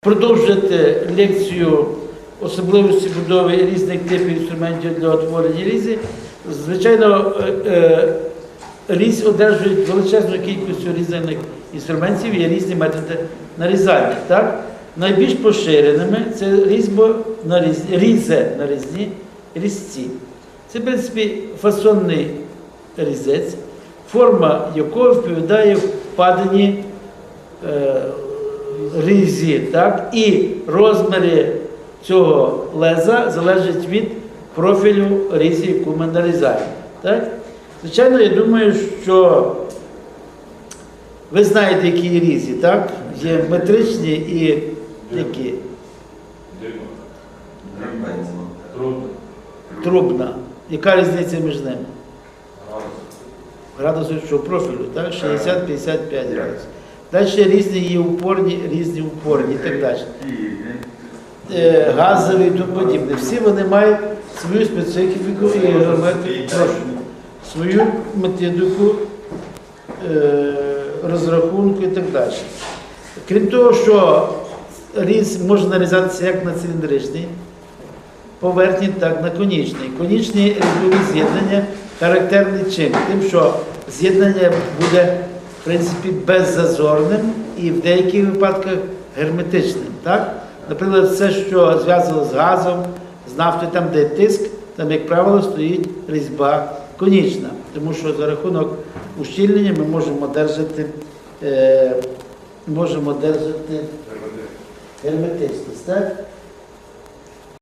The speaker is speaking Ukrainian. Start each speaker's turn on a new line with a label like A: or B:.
A: продовжити лекцію особливості будови різних типів інструментів для утворення різі. Звичайно, е, е, різь одержують величезну кількість різних інструментів, є різні методи нарізання. Так? Найбільш поширеними це різьбо наріз... різе нарізні різці. Це, в принципі, фасонний різець, форма якого відповідає впадині е, різі, так? і розміри цього леза залежать від профілю різі, яку ми нарізаємо. Так? Звичайно, я думаю, що ви знаєте, які є різі, так? Є метричні і які
B: Трудно.
A: трубна. Яка різниця між ними? Градуси що профілю, так? 60-55 градусів. Далі різні є упорні, різні упорні і так далі. Е, газові і тому подібне. Всі вони мають свою специфіку і свою методику е, розрахунку і так далі. Крім того, що різ може нарізатися як на циліндричній поверхні, так і на конічній. Конічні різьбові з'єднання характерні чим? Тим, що з'єднання буде принципі беззазорним і в деяких випадках герметичним. Так? Наприклад, все, що зв'язано з газом, з нафтою, там, де тиск, там, як правило, стоїть різьба конічна, тому що за рахунок ущільнення ми можемо одержати, е, можемо одержати герметичність. Так?